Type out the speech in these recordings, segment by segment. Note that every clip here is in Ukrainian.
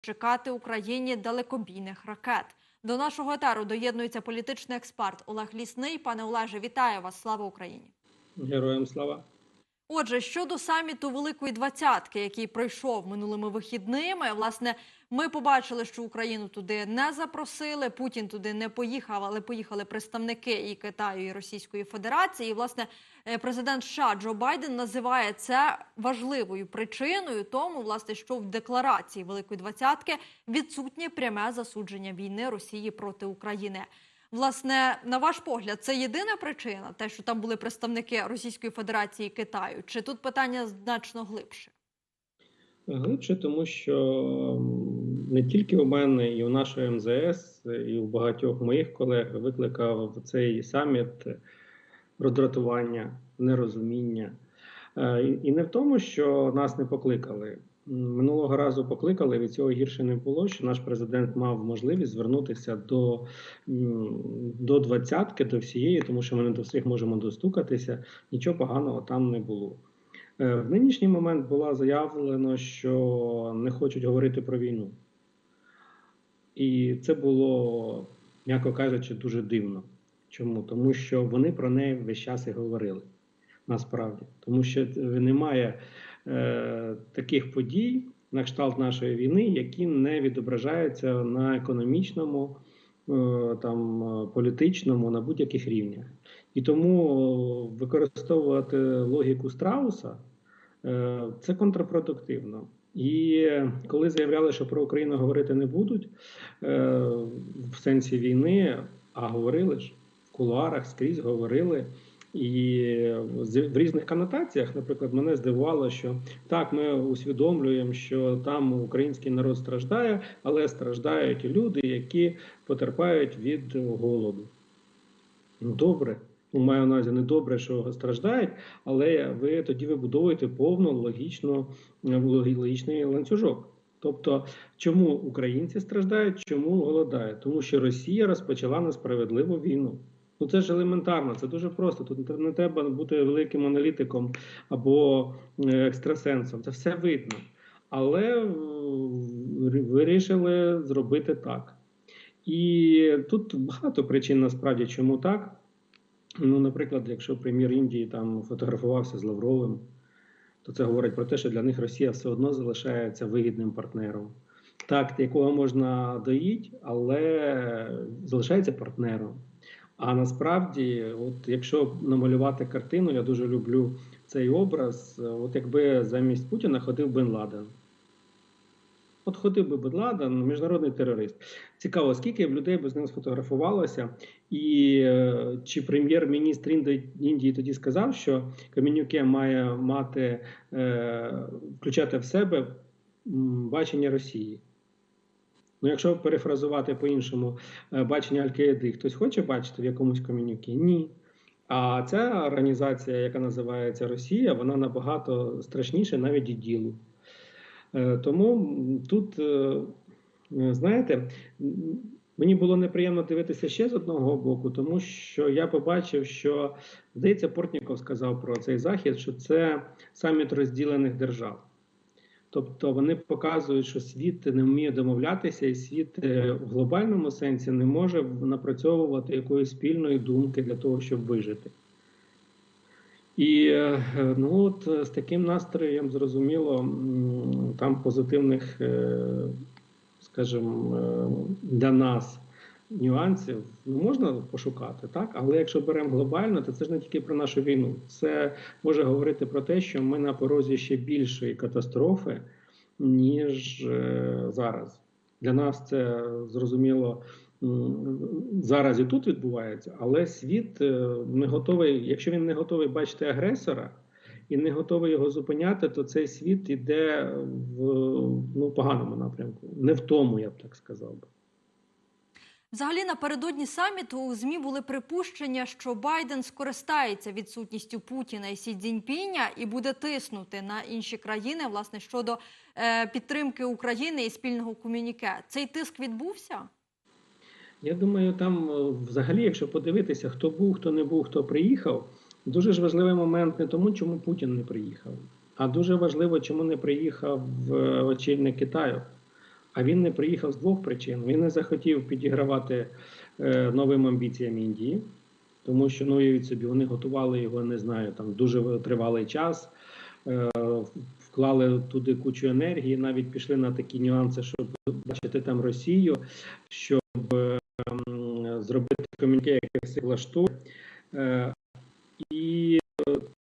чекати Україні далекобійних ракет. До нашого етеру доєднується політичний експерт Олег Лісний. Пане Олеже, вітаю вас! Слава Україні! Героям слава. Отже, щодо саміту Великої Двадцятки, який пройшов минулими вихідними, власне, ми побачили, що Україну туди не запросили. Путін туди не поїхав, але поїхали представники і Китаю, і Російської Федерації. І, власне, е, президент США Джо Байден називає це важливою причиною, тому власне, що в декларації Великої Двадцятки відсутнє пряме засудження війни Росії проти України. Власне, на ваш погляд, це єдина причина, те, що там були представники Російської Федерації і Китаю, чи тут питання значно глибше? Глибше, тому що не тільки у мене, і у нашої МЗС, і у багатьох моїх колег викликав цей саміт роздратування, нерозуміння. Е, І і не в тому, що нас не покликали. Минулого разу покликали, від цього гірше не було, що наш президент мав можливість звернутися до, до двадцятки, до всієї, тому що ми не до всіх можемо достукатися. Нічого поганого там не було. Е, В нинішній момент було заявлено, що не хочуть говорити про війну. І це було, м'яко кажучи, дуже дивно. Чому? Тому що вони про неї весь час і говорили. Насправді. Тому що немає е, таких подій на кшталт нашої війни, які не відображаються на економічному, е, там, е, політичному, на будь-яких рівнях. І тому використовувати логіку страуса це контрпродуктивно. І коли заявляли, що про Україну говорити не будуть в сенсі війни, а говорили ж в кулуарах скрізь говорили. І в різних конотаціях, наприклад, мене здивувало, що так, ми усвідомлюємо, що там український народ страждає, але страждають люди, які потерпають від голоду. Добре. Ну, маю на увазі не добре, що страждають, але ви тоді вибудовуєте повну логічну, логі- логічний ланцюжок. Тобто, чому українці страждають, чому голодають? Тому що Росія розпочала несправедливу війну. Ну це ж елементарно, це дуже просто. Тут не треба бути великим аналітиком або е, екстрасенсом. Це все видно. Але вирішили зробити так. І тут багато причин насправді, чому так. Ну, наприклад, якщо прем'єр Індії там фотографувався з Лавровим, то це говорить про те, що для них Росія все одно залишається вигідним партнером. Так, якого можна доїть, але залишається партнером. А насправді, от якщо намалювати картину, я дуже люблю цей образ. От якби замість Путіна ходив Бен Ладен. От ходив би Бен Ладен, міжнародний терорист. Цікаво, скільки б людей би з ним сфотографувалося, і е, чи прем'єр-міністр Індії тоді сказав, що Каменюке має мати е, включати в себе бачення Росії. Ну, якщо перефразувати по-іншому е, бачення Аль-Каїди, хтось хоче бачити в якомусь ком'юнікі? Ні. А ця організація, яка називається Росія, вона набагато страшніша навіть і ділу. Е, Тому тут, е, знаєте, мені було неприємно дивитися ще з одного боку, тому що я побачив, що, здається, Портніков сказав про цей захід, що це саміт розділених держав. Тобто вони показують, що світ не вміє домовлятися, і світ е, в глобальному сенсі не може напрацьовувати якоїсь спільної думки для того, щоб вижити. І е, ну от е, з таким настроєм зрозуміло, там позитивних, е, скажімо, е, для нас нюансів ну, можна пошукати, так? Але якщо беремо глобально, то це ж не тільки про нашу війну. Це може говорити про те, що ми на порозі ще більшої катастрофи, ніж е, зараз. Для нас це зрозуміло зараз і тут відбувається, але світ е, не готовий. Якщо він не готовий бачити агресора і не готовий його зупиняти, то цей світ іде в ну, поганому напрямку. Не в тому, я б так сказав би. Взагалі, напередодні саміту у змі були припущення, що Байден скористається відсутністю Путіна і Сі Цзіньпіня і буде тиснути на інші країни власне щодо е, підтримки України і спільного комюніке. Цей тиск відбувся? Я думаю, там е, взагалі, якщо подивитися, хто був, хто не був, хто приїхав, дуже ж важливий момент не тому, чому Путін не приїхав, а дуже важливо, чому не приїхав е, очільник Китаю. А він не приїхав з двох причин. Він не захотів підігравати е, новим амбіціям Індії, тому що ну уявіть собі, вони готували його, не знаю, там дуже тривалий час. е, Вклали туди кучу енергії, навіть пішли на такі нюанси, щоб бачити там Росію, щоб е, зробити комюніке, яке всіх влаштує. Е, І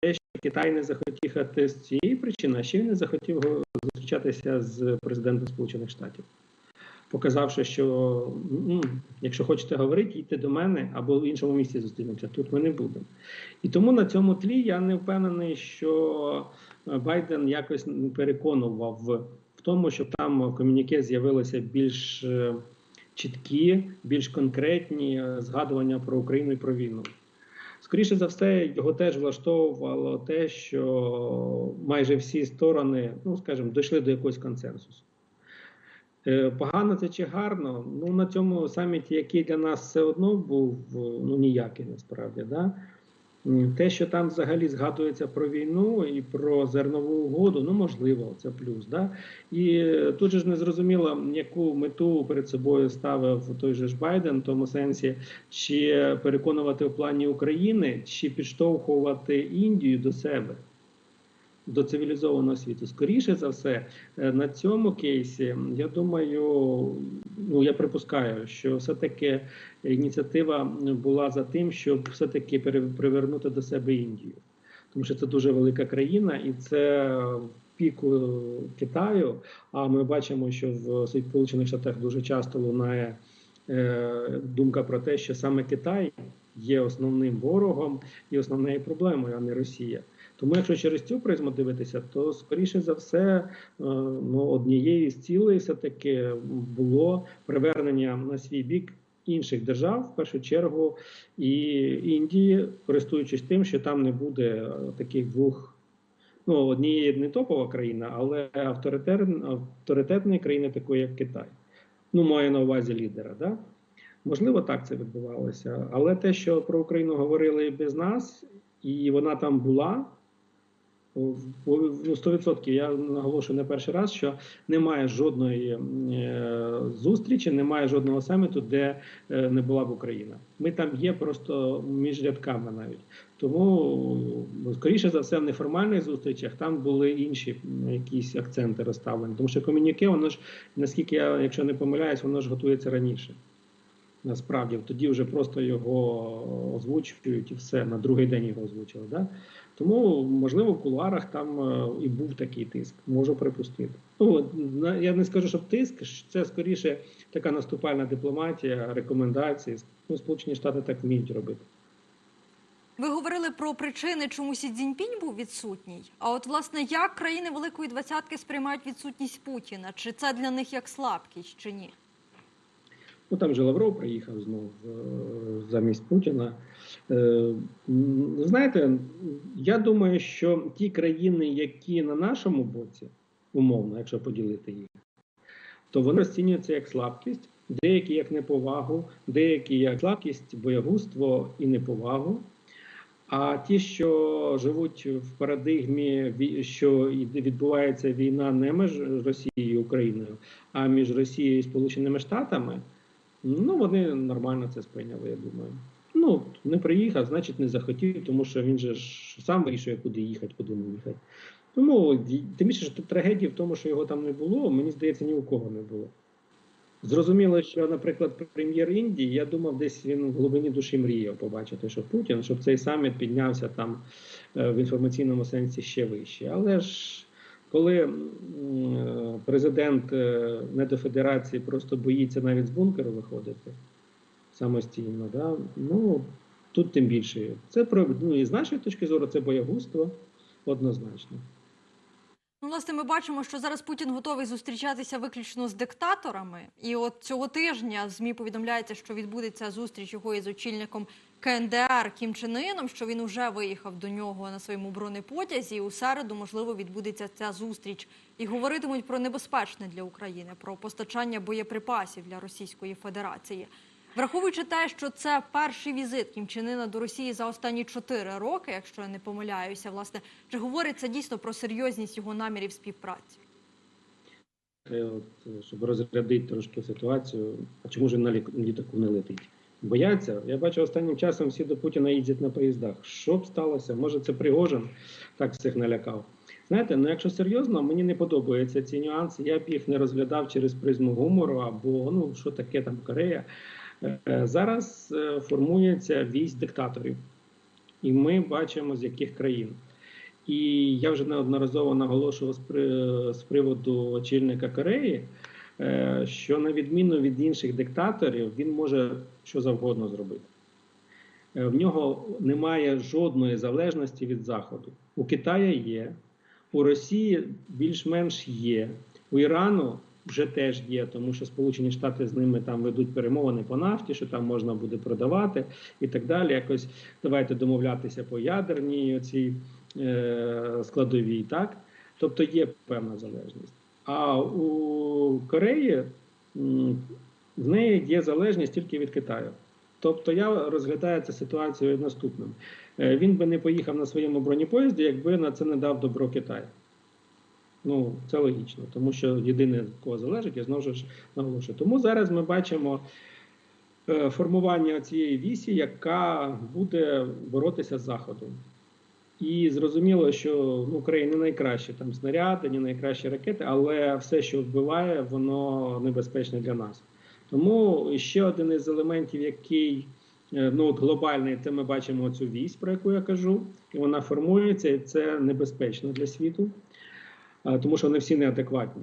те, що Китай не захотів їхати з цієї причини, а ще він не захотів зустрічатися з президентом Сполучених Штатів, показавши, що «М, якщо хочете говорити, їдьте до мене або в іншому місці зустрінемося. Тут ми не будемо. І тому на цьому тлі я не впевнений, що е, Байден якось переконував в, тому, щоб там в комюніке з'явилися більш е, чіткі, більш конкретні е, згадування про Україну і про війну. Скоріше за все, його теж влаштовувало те, що майже всі сторони, ну скажімо, дійшли до якогось консенсусу. Е, Погано це чи гарно? Ну на цьому саміті, який для нас все одно був ну ніякий насправді. Да? Те, що там взагалі згадується про війну і про зернову угоду, ну можливо, це плюс. Да? І е, тут же ж не зрозуміло, яку мету перед собою ставив той же ж Байден, в тому сенсі, чи переконувати в плані України, чи підштовхувати Індію до себе, до цивілізованого світу. Скоріше за все, е, на цьому кейсі, я думаю, ну я припускаю, що все-таки ініціатива була за тим, щоб все-таки пере- привернути до себе Індію. Тому що це дуже велика країна, і це піку Китаю. А ми бачимо, що в Сполучених Штатах дуже часто лунає е, думка про те, що саме Китай є основним ворогом і основною проблемою, а не Росія. Тому, якщо через цю призму дивитися, то скоріше за все, е, ну однією з цілей все таки було привернення на свій бік інших держав, в першу чергу, і Індії, користуючись тим, що там не буде е, таких двох. Ну, однієї не топова країна, але авторитетної країни, такої як Китай. Ну, маю на увазі лідера. Да? Можливо, так це відбувалося. Але те, що про Україну говорили без нас, і вона там була, ну, 100% я наголошую не перший раз, що немає жодної е, зустрічі, немає жодного саміту, де е, не була б Україна. Ми там є просто між рядками навіть. Тому, ну, скоріше за все, в неформальних зустрічах там були інші якісь акценти розставлені. Тому що комюніке, воно ж, наскільки я, якщо не помиляюсь, воно ж готується раніше. Насправді, тоді вже просто його озвучують і все, на другий день його озвучили. Да? Тому, можливо, в кулуарах там е, і був такий тиск, можу припустити. Ну, я не скажу, що тиск, це скоріше така наступальна дипломатія, рекомендації. Ну, Сполучені Штати так вміють робити. Ви говорили про причини, чому Сі Цзіньпінь був відсутній. А от власне як країни Великої Двадцятки сприймають відсутність Путіна? Чи це для них як слабкість, чи ні? Ну там же Лавров приїхав знов е, замість Путіна. Е, Знаєте, я думаю, що ті країни, які на нашому боці, умовно, якщо поділити їх, то вони розцінюються як слабкість, деякі як неповагу, деякі як слабкість, боягузтво і неповагу. А ті, що живуть в парадигмі, що відбувається війна не між Росією і Україною, а між Росією і Сполученими Штатами, ну вони нормально це сприйняли, я думаю. Ну, не приїхав, значить не захотів, тому що він же ж сам вирішує, куди їхати, куди не їхати. Тому тим більше, що трагедії в тому, що його там не було, мені здається, ні у кого не було. Зрозуміло, що, наприклад, прем'єр Індії, я думав, десь він в глибині душі мріяв побачити, що Путін, щоб цей саміт піднявся там е, в інформаційному сенсі ще вище. Але ж коли е, президент е, недофедерації просто боїться навіть з бункеру виходити самостійно, да? ну тут тим більше. Це ну, і з нашої точки зору це боягузтво однозначно. Ну, власне, ми бачимо, що зараз Путін готовий зустрічатися виключно з диктаторами. І от цього тижня змі повідомляється, що відбудеться зустріч його із очільником КНДР Кім Чен Іном, що він уже виїхав до нього на своєму бронепотязі. І у середу, можливо, відбудеться ця зустріч. І говоритимуть про небезпечне для України, про постачання боєприпасів для Російської Федерації. Враховуючи те, що це перший візит Кім Чен Іна до Росії за останні чотири роки, якщо я не помиляюся, власне, чи говорить це дійсно про серйозність його намірів співпраці? от, щоб розрядити трошки ситуацію. А чому ж на літаку не летить? Бояться. Я бачу останнім часом всі до Путіна їздять на поїздах. Що б сталося? Може, це Пригожин так всіх налякав. Знаєте, ну якщо серйозно, мені не подобаються ці нюанси. Я б їх не розглядав через призму гумору або ну що таке там Корея. Е, Зараз е, формується вісь диктаторів, і ми бачимо з яких країн. І я вже неодноразово наголошував з, приводу очільника Кореї, е, що на відміну від інших диктаторів, він може що завгодно зробити. В нього немає жодної залежності від Заходу. У Китаї є, у Росії більш-менш є, у Ірану вже теж є, тому що Сполучені Штати з ними там ведуть перемовини по нафті, що там можна буде продавати і так далі. Якось давайте домовлятися по ядерній оцій е, складовій, так? Тобто є певна залежність. А у Кореї в неї є залежність тільки від Китаю. Тобто я розглядаю цю ситуацію наступним. Е, Він би не поїхав на своєму бронепоїзді, якби на це не дав добро Китай. Ну, це логічно, тому що єдине, від кого залежить, я знову ж наголошую. Тому зараз ми бачимо е, формування цієї вісі, яка буде боротися з Заходом. І зрозуміло, що ну, Україна не найкращі там снаряди, не найкращі ракети, але все, що вбиває, воно небезпечне для нас. Тому ще один із елементів, який е, ну, от глобальний, це ми бачимо цю вісь, про яку я кажу, і вона формується, і це небезпечно для світу, тому що вони всі неадекватні.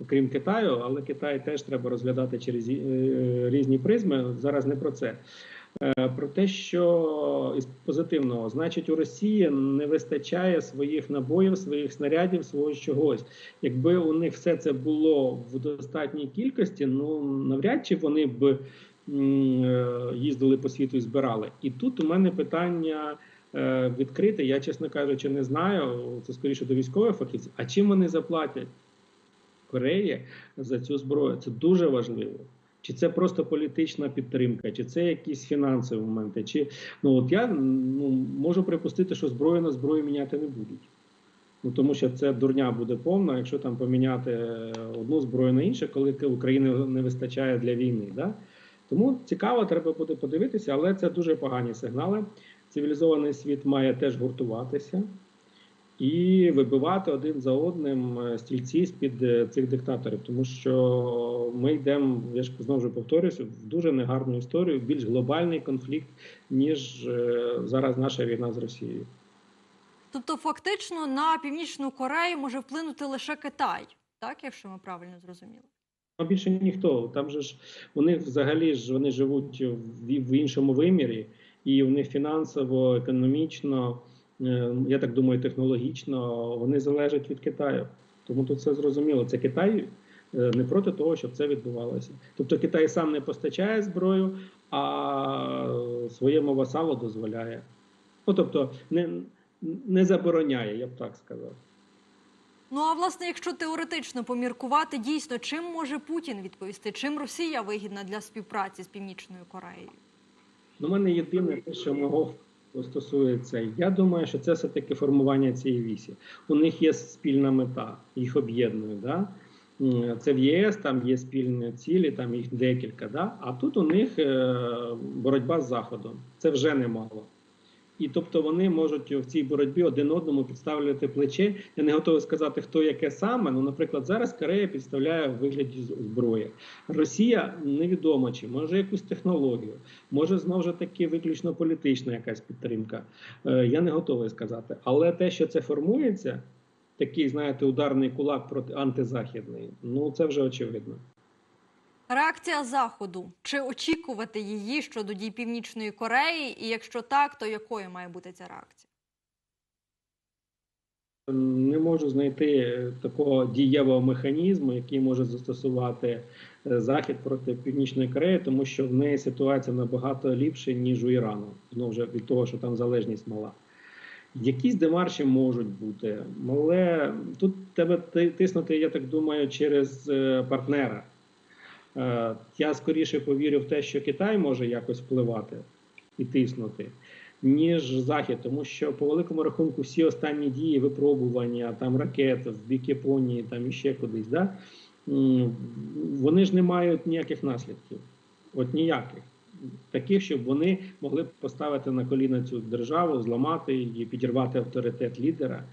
Окрім Китаю, але Китай теж треба розглядати через е, різні призми. Зараз не про це. Е, Про те, що із позитивного, значить, у Росії не вистачає своїх набоїв, своїх снарядів, свого чогось. Якби у них все це було в достатній кількості, ну навряд чи вони б е, їздили по світу і збирали. І тут у мене питання е, відкрите. Я, чесно кажучи, не знаю. Це скоріше до військових фахівців. А чим вони заплатять Кореї за цю зброю? Це дуже важливо. Чи це просто політична підтримка, чи це якісь фінансові моменти? Чи ну от я ну, можу припустити, що зброю на зброю міняти не будуть. Ну тому що це дурня буде повна, якщо там поміняти е, одну зброю на іншу, коли України не вистачає для війни. Да? Тому цікаво, треба буде подивитися, але це дуже погані сигнали. Цивілізований світ має теж гуртуватися і вибивати один за одним е, стільці з-під е, цих диктаторів, тому що ми йдемо, я ж знову ж повторюся, в дуже негарну історію, більш глобальний конфлікт, ніж е, зараз наша війна з Росією. Тобто, фактично на північну Корею може вплинути лише Китай, так, якщо ми правильно зрозуміли. А більше ніхто. Там же ж них взагалі ж вони живуть в, в іншому вимірі, і них фінансово, економічно, е, я так думаю, технологічно вони залежать від Китаю. Тому тут все зрозуміло. Це Китай е, не проти того, щоб це відбувалося. Тобто Китай сам не постачає зброю, а своєму васалу дозволяє. Ну тобто не, не забороняє, я б так сказав. Ну а власне, якщо теоретично поміркувати, дійсно, чим може Путін відповісти? Чим Росія вигідна для співпраці з Північною Кореєю? Ну, мене єдине те, що мого стосується, я думаю, що це все-таки формування цієї вісі. У них є спільна мета, їх об'єднує. Да? Це в ЄС, там є спільні цілі, там їх декілька. Да? А тут у них е, боротьба з Заходом. Це вже немало. І тобто вони можуть в цій боротьбі один одному підставляти плече. Я не готовий сказати, хто яке саме. Ну, наприклад, зараз Корея підставляє в вигляді зброї. Росія невідомо чи може якусь технологію, може знову ж таки виключно політична якась підтримка. Е, я не готовий сказати. Але те, що це формується, такий, знаєте, ударний кулак проти антизахідний, ну це вже очевидно. Реакція Заходу чи очікувати її щодо дій Північної Кореї? І якщо так, то якою має бути ця реакція? Не можу знайти е, такого дієвого механізму, який може застосувати е, Захід проти Північної Кореї, тому що в неї ситуація набагато ліпша, ніж у Ірану. Знову ж від того, що там залежність мала. Якісь демарші можуть бути, але тут треба тиснути, я так думаю, через е, партнера. Е, Я скоріше повірю в те, що Китай може якось впливати і тиснути, ніж Захід, тому що по великому рахунку всі останні дії, випробування там ракет в бік Японії, там іще кудись, да, вони ж не мають ніяких наслідків. От ніяких. Таких, щоб вони могли поставити на коліна цю державу, зламати її, підірвати авторитет лідера.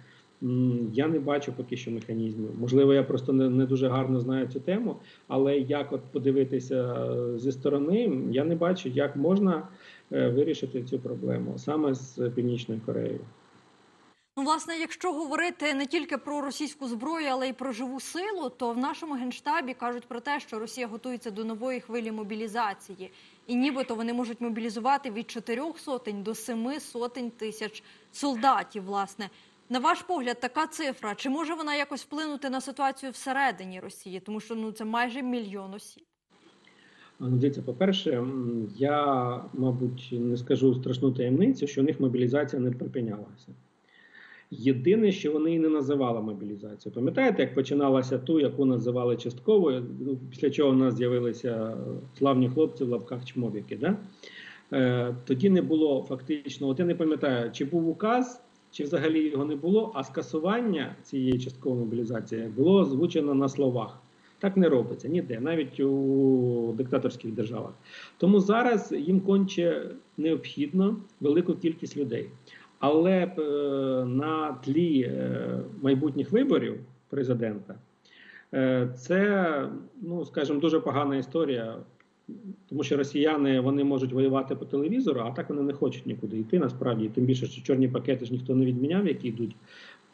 Я не бачу поки що механізмів. Можливо, я просто не, не дуже гарно знаю цю тему, але як от подивитися е, зі сторони, я не бачу, як можна е, вирішити цю проблему саме з Північною Кореєю. Ну, власне, якщо говорити не тільки про російську зброю, але й про живу силу, то в нашому генштабі кажуть про те, що Росія готується до нової хвилі мобілізації, і нібито вони можуть мобілізувати від чотирьох сотень до семи сотень тисяч солдатів. Власне, на ваш погляд, така цифра чи може вона якось вплинути на ситуацію всередині Росії, тому що ну це майже мільйон осіб. Ну, дивіться, по-перше, я, мабуть, не скажу страшну таємницю, що у них мобілізація не припинялася. Єдине, що вони і не називали мобілізацію. Пам'ятаєте, як починалася ту, яку називали частковою, ну, після чого в нас з'явилися славні хлопці в лапках чмобіки. Да? Е, тоді не було фактично, от я не пам'ятаю, чи був указ, чи взагалі його не було, а скасування цієї часткової мобілізації було озвучено на словах. Так не робиться ніде, навіть у диктаторських державах. Тому зараз їм конче необхідно велику кількість людей. Але е, на тлі е, майбутніх виборів президента е, це, ну скажімо, дуже погана історія, тому що росіяни вони можуть воювати по телевізору, а так вони не хочуть нікуди йти. Насправді, тим більше, що чорні пакети ж ніхто не відміняв, які йдуть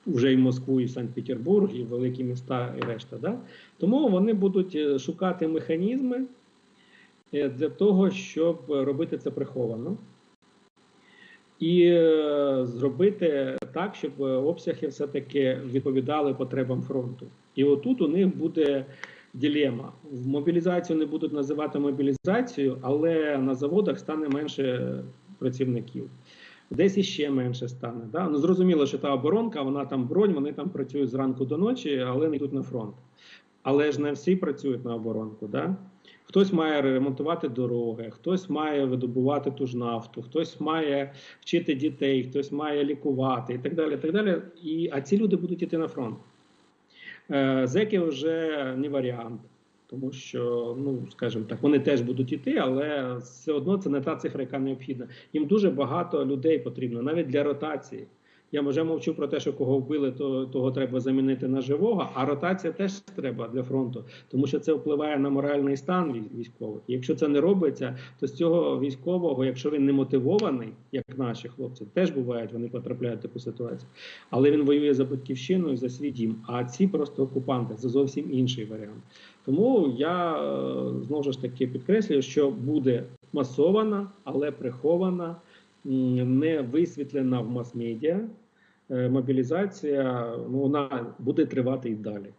вже і в Москву, і в Санкт-Петербург, і в великі міста, і решта. Да? Тому вони будуть е, шукати механізми е, для того, щоб робити це приховано. І е, зробити так, щоб обсяги все-таки відповідали потребам фронту. І отут у них буде дилема. В мобілізацію не будуть називати мобілізацією, але на заводах стане менше працівників. Десь іще менше стане. Да? Ну, зрозуміло, що та оборонка, вона там бронь, вони там працюють зранку до ночі, але не йдуть на фронт. Але ж не всі працюють на оборонку. Да? Хтось має ремонтувати дороги, хтось має видобувати ту ж нафту, хтось має вчити дітей, хтось має лікувати і так далі. Так далі. І, а ці люди будуть йти на фронт. Е, Зеки вже не варіант, тому що, ну скажімо так, вони теж будуть іти, але все одно це не та цифра, яка необхідна. Їм дуже багато людей потрібно, навіть для ротації. Я вже мовчу про те, що кого вбили, то того треба замінити на живого. А ротація теж треба для фронту, тому що це впливає на моральний стан військових. І якщо це не робиться, то з цього військового, якщо він не мотивований, як наші хлопці, теж бувають, вони потрапляють в таку ситуацію. Але він воює за батьківщину і за свій дім. А ці просто окупанти це зовсім інший варіант. Тому я е, знову ж таки підкреслюю, що буде масована, але прихована не висвітлена в мас-медіа. е, Мобілізація ну, вона буде тривати і далі.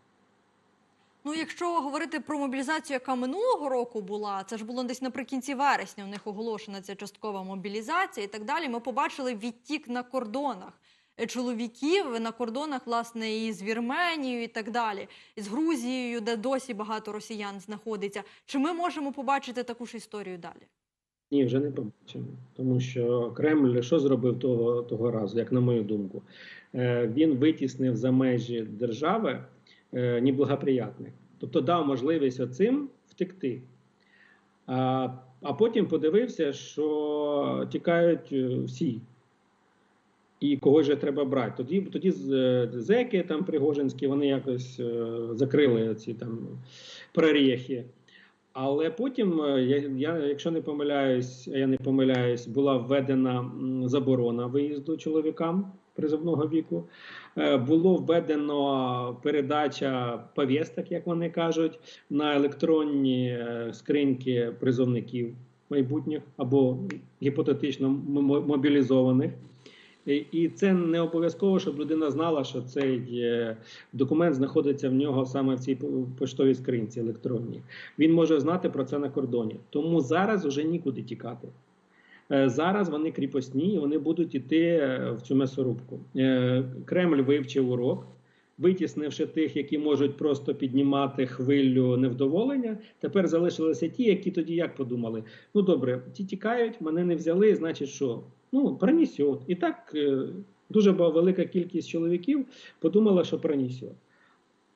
Ну, якщо говорити про мобілізацію, яка минулого року була, це ж було десь наприкінці вересня. У них оголошена ця часткова мобілізація і так далі. Ми побачили відтік на кордонах е, чоловіків на кордонах, власне, і з Вірменією, і так далі, і з Грузією, де досі багато росіян знаходиться. Чи ми можемо побачити таку ж історію далі? Ні, вже не побачимо. Тому що Кремль що зробив того, того разу, як на мою думку? Е, він витіснив за межі держави е, неблагоприятних. Тобто дав можливість оцим втекти. А, а потім подивився, що тікають е, всі. І когось же треба брати. Тоді, тоді е, зеки там пригожинські, вони якось е, закрили ці там проріхи. Але потім, е, я, якщо не помиляюсь, я не помиляюсь, була введена заборона виїзду чоловікам призовного віку. Е, Було введено передача повісток, як вони кажуть, на електронні е, скриньки призовників майбутніх або гіпотетично мобілізованих. І- це не обов'язково, щоб людина знала, що цей е, документ знаходиться в нього саме в цій поштовій скринці електронній. Він може знати про це на кордоні. Тому зараз вже нікуди тікати. Е, Зараз вони кріпосні і вони будуть іти е, в цю м'ясорубку. Е, Кремль вивчив урок, витіснивши тих, які можуть просто піднімати хвилю невдоволення. Тепер залишилися ті, які тоді як подумали: ну добре, ті тікають, мене не взяли, значить, що? Ну, пронесет. І так е, дуже велика кількість чоловіків подумала, що пронесет.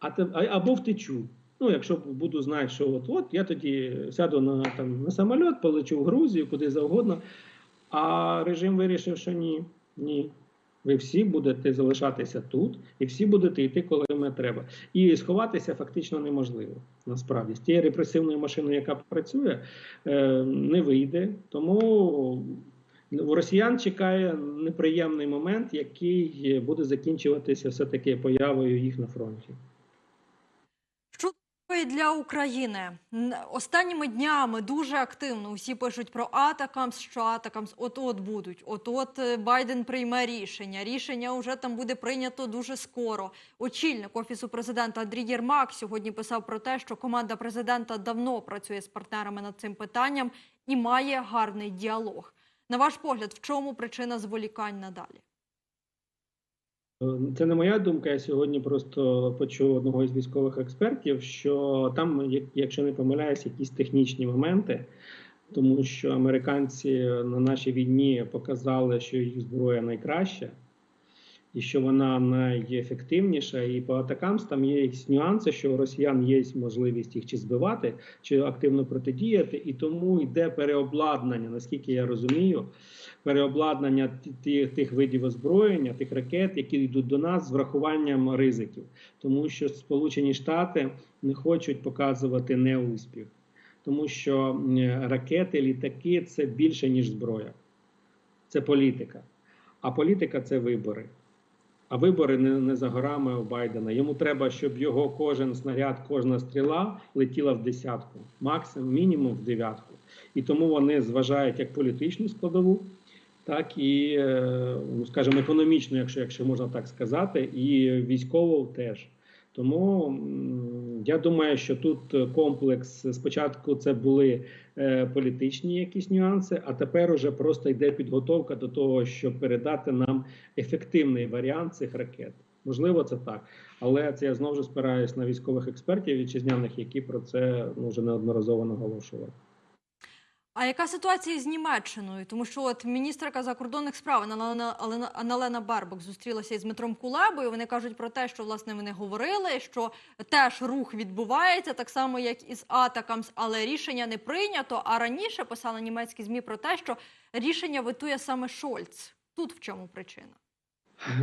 А або втечу. Ну, якщо буду знати, що от от я тоді сяду на там на самоліт, полечу в Грузію, куди завгодно. А режим вирішив, що ні, ні. Ви всі будете залишатися тут, і всі будете йти, коли вам треба. І сховатися фактично неможливо. Насправді, з тією репресивною машиною, яка працює, е, не вийде. Тому у росіян чекає неприємний момент, який буде закінчуватися все-таки появою їх на фронті. Для України останніми днями дуже активно усі пишуть про Атакамс, що Атакамс от-от будуть. От-от е, Байден прийме рішення. Рішення вже там буде прийнято дуже скоро. Очільник офісу президента Андрій Єрмак сьогодні писав про те, що команда президента давно працює з партнерами над цим питанням і має гарний діалог. На ваш погляд, в чому причина зволікань надалі? Е, Це не моя думка. Я сьогодні просто почув одного із військових експертів, що там, як- якщо не помиляюсь, якісь технічні моменти, тому що американці на нашій війні показали, що їх зброя найкраща. І що вона найефективніша, і по атакам там є якісь нюанси, що у росіян є можливість їх чи збивати, чи активно протидіяти, і тому йде переобладнання, наскільки я розумію, переобладнання ті- тих видів озброєння, тих ракет, які йдуть до нас з врахуванням ризиків, тому що Сполучені Штати не хочуть показувати неуспіх, тому що ракети, літаки це більше ніж зброя, це політика. А політика це вибори. А вибори не, не за горами у Байдена. Йому треба, щоб його кожен снаряд, кожна стріла летіла в десятку, максимум, мінімум в дев'ятку. І тому вони зважають як політичну складову, так і, е, ну, скажімо, економічну, якщо, якщо можна так сказати, і військову теж. Тому я думаю, що тут комплекс спочатку це були е, політичні якісь нюанси, а тепер уже просто йде підготовка до того, щоб передати нам ефективний варіант цих ракет. Можливо, це так, але це я знову ж спираюсь на військових експертів вітчизняних, які про це ну, вже неодноразово наголошували. А яка ситуація з Німеччиною? Тому що от міністерка закордонних справ Аналена Барбок зустрілася із Дмитром Кулебою. Вони кажуть про те, що власне вони говорили, що теж рух відбувається, так само як із Атакамс, але рішення не прийнято. А раніше писали німецькі змі про те, що рішення витує саме Шольц. Тут в чому причина?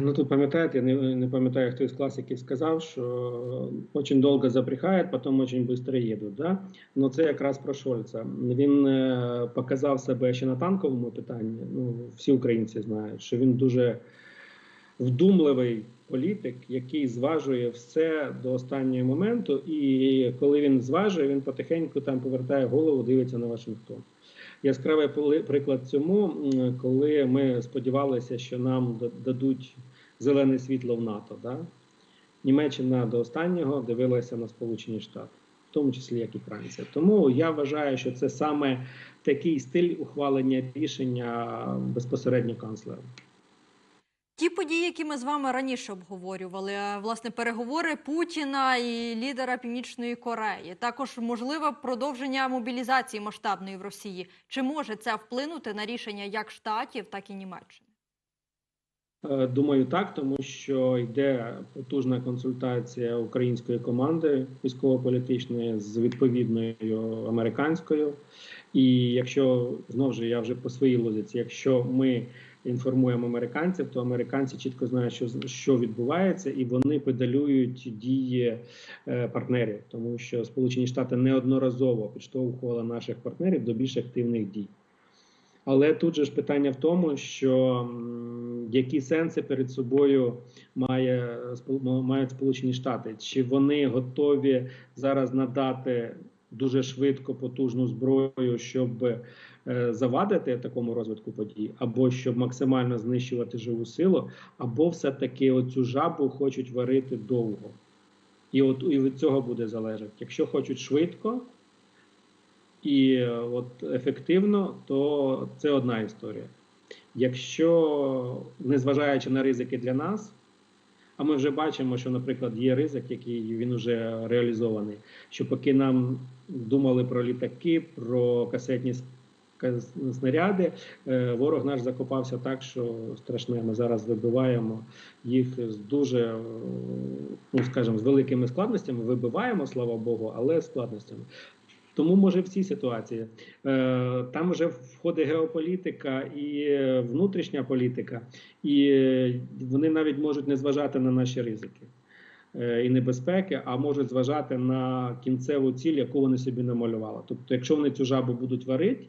Ну тут пам'ятаєте, я не, не пам'ятаю, хто із класиків сказав, що дуже довго запрягають, потім дуже швидко їдуть. Да? Ну це якраз про Шольца. Він е, показав себе ще на танковому питанні. Ну, всі українці знають, що він дуже вдумливий політик, який зважує все до останнього моменту. І коли він зважує, він потихеньку там повертає голову, дивиться на Вашингтон. Яскравий приклад цьому, коли ми сподівалися, що нам дадуть зелене світло в НАТО. Да? Німеччина до останнього дивилася на Сполучені Штати, в тому числі як і Франція. Тому я вважаю, що це саме такий стиль ухвалення рішення безпосередньо канцлера. Ті події, які ми з вами раніше обговорювали, е, власне, переговори Путіна і лідера Північної Кореї, також можливе продовження мобілізації масштабної в Росії. Чи може це вплинути на рішення як штатів, так і Німеччини? Е, Думаю, так, тому що йде потужна консультація української команди військово-політичної з відповідною американською. І якщо знову ж я вже по своїй логіці, якщо ми інформуємо американців, то американці чітко знають, що що відбувається, і вони педалюють дії е, партнерів, тому що Сполучені Штати неодноразово підштовхували наших партнерів до більш активних дій. Але тут же ж питання в тому, що які сенси перед собою має мають Сполучені Штати, чи вони готові зараз надати дуже швидко потужну зброю, щоб завадити такому розвитку подій, або щоб максимально знищувати живу силу, або все-таки оцю жабу хочуть варити довго. І от і від цього буде залежати. Якщо хочуть швидко, і е, от ефективно, то це одна історія. Якщо незважаючи на ризики для нас, а ми вже бачимо, що, наприклад, є ризик, який він вже реалізований. Що поки нам думали про літаки, про касетні ка- снаряди. Е, Ворог наш закопався так, що страшне. Ми зараз вибиваємо їх з дуже, е, ну скажімо, з великими складностями. Вибиваємо, слава Богу, але складностями. Тому може в цій ситуації Е, там вже входить геополітика і внутрішня політика, і вони навіть можуть не зважати на наші ризики і небезпеки, а можуть зважати на кінцеву ціль, яку вони собі намалювали. Тобто, якщо вони цю жабу будуть варити,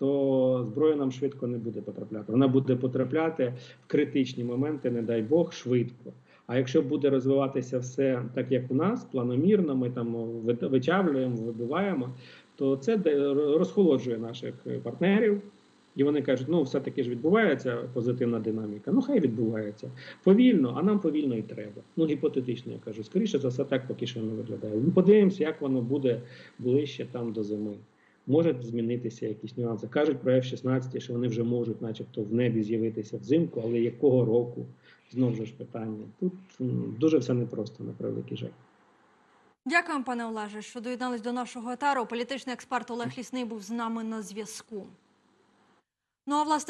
то зброя нам швидко не буде потрапляти. Вона буде потрапляти в критичні моменти, не дай Бог, швидко. А якщо буде розвиватися все так, як у нас, планомірно, ми там ви- вичавлюємо, вибиваємо, то це розхолоджує наших партнерів. І вони кажуть, ну все-таки ж відбувається позитивна динаміка. Ну хай відбувається повільно, а нам повільно і треба. Ну гіпотетично я кажу. Скоріше за все, так поки що не виглядає. Ну подивимося, як воно буде ближче там до зими. Можуть змінитися якісь нюанси. Кажуть про F-16, що вони вже можуть, начебто, в небі з'явитися взимку, але якого року? Знову ж питання. Тут дуже все непросто, на превеликий жаль. Дякуємо, пане Олеже, що доєднались до нашого етару. Політичний експерт Олег Лісний був з нами на зв'язку. Ну а власне.